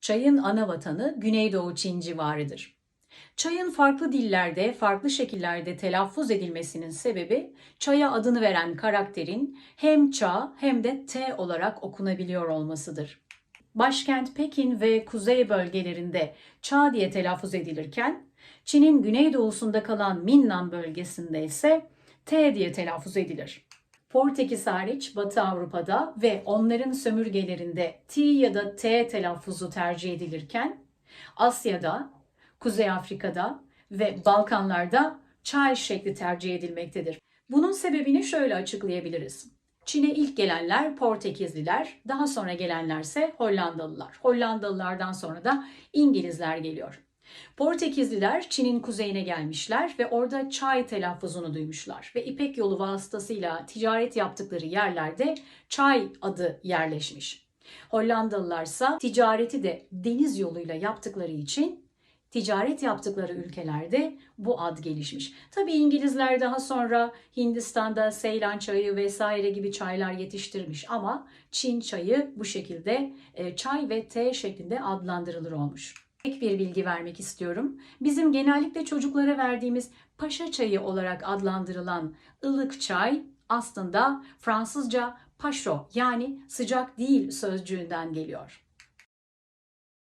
Çayın ana vatanı Güneydoğu Çin civarıdır. Çayın farklı dillerde, farklı şekillerde telaffuz edilmesinin sebebi çaya adını veren karakterin hem ça hem de t olarak okunabiliyor olmasıdır. Başkent Pekin ve kuzey bölgelerinde ça diye telaffuz edilirken Çin'in güneydoğusunda kalan Minnan bölgesinde ise t diye telaffuz edilir. Portekiz hariç Batı Avrupa'da ve onların sömürgelerinde T ya da T telaffuzu tercih edilirken Asya'da, Kuzey Afrika'da ve Balkanlarda çay şekli tercih edilmektedir. Bunun sebebini şöyle açıklayabiliriz. Çin'e ilk gelenler Portekizliler, daha sonra gelenlerse Hollandalılar. Hollandalılardan sonra da İngilizler geliyor. Portekizliler Çin'in kuzeyine gelmişler ve orada çay telaffuzunu duymuşlar ve İpek yolu vasıtasıyla ticaret yaptıkları yerlerde çay adı yerleşmiş. Hollandalılarsa ticareti de deniz yoluyla yaptıkları için ticaret yaptıkları ülkelerde bu ad gelişmiş. Tabii İngilizler daha sonra Hindistan'da Seylan çayı vesaire gibi çaylar yetiştirmiş ama Çin çayı bu şekilde e, çay ve te şeklinde adlandırılır olmuş. Ek bir bilgi vermek istiyorum. Bizim genellikle çocuklara verdiğimiz paşa çayı olarak adlandırılan ılık çay aslında Fransızca paşo yani sıcak değil sözcüğünden geliyor.